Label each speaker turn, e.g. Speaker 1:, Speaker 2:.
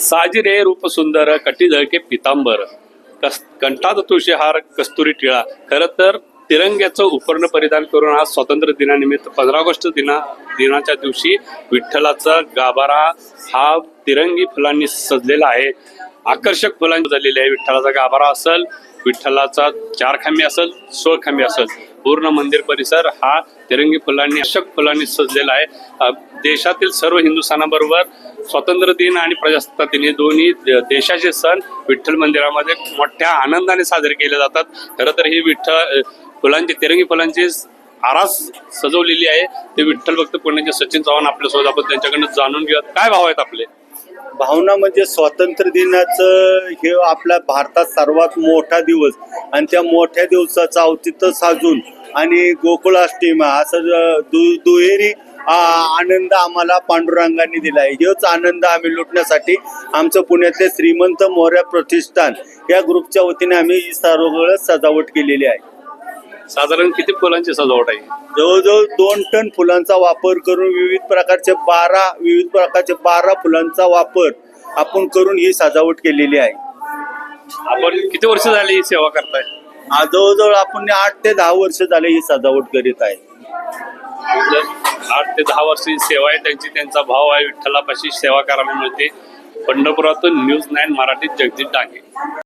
Speaker 1: साजी रे रूप सुंदर कटी झळके पितांबर. कस कंठात तुळशीहार कस्तुरी टिळा. खरं तर तिरंग्याचं उपर्ण परिधान करून आज स्वातंत्र्य दिनानिमित्त पंधरा ऑगस्ट दिना दिनाच्या दिवशी विठ्ठलाचा गाभारा हा तिरंगी फुलांनी सजलेला आहे. आकर्षक फुलांनी झालेली आहे. विठ्ठलाचा गाभारा असेल विठ्ठलाचा चार खांबी असेल सोळ खांबी असेल. पूर्ण मंदिर परिसर हा तिरंगी फुलांनी आकर्षक फुलांनी सजलेला आहे. देशातील सर्व हिंदुस्थानाबरोबर स्वातंत्र्य दिन आणि प्रजासत्ताक दिन हे दोन्ही दे- देशाचे सण विठ्ठल मंदिरामध्ये मोठ्या आनंदाने साजरे केले जातात. खरं तर ही विठ्ठल फुलांची तिरंगी फुलांची आरास सजवलेली आहे. ते विठ्ठल भक्त पुण्याचे सचिन चव्हाण आपल्यासोबत आपण त्यांच्याकडनं जाणून घेऊयात. काय भाव आहेत आपले?
Speaker 2: भावना म्हणजे स्वातंत्र्य दिनाचं हे आपल्या भारतात सर्वात मोठा दिवस आणि त्या मोठ्या दिवसाचं औचित्य साजून आणि गोकुळाष्टमी असं दु दुहेरी आनंद आम्हाला पांडुरंगांनी दिला आहे. हेच आनंद आम्ही लुटण्यासाठी आमचं पुण्यातले श्रीमंत मोर्या प्रतिष्ठान या ग्रुपच्या वतीने आम्ही ही सर्व सजावट केलेली आहे.
Speaker 1: साधारण किती फुलांची सजावट आहे?
Speaker 2: जवळजवळ दोन टन फुलांचा वापर करून विविध प्रकारचे बारा विविध प्रकारचे बारा फुलांचा वापर आपण करून ही सजावट केलेली आहे.
Speaker 1: आपण किती वर्ष झाली ही सेवा करताय?
Speaker 2: आज जवळजवळ आपण आठ ते दहा वर्ष झाले ही सजावट करीत आहे.
Speaker 1: म्हणजे आठ ते दहा वर्षाची सेवा आहे त्यांची त्यांचा भाव आहे विठ्ठलापाशी सेवा करायला मिळते. पंढरपुरातून न्यूज नाईन मराठीत जगदीप डांगे.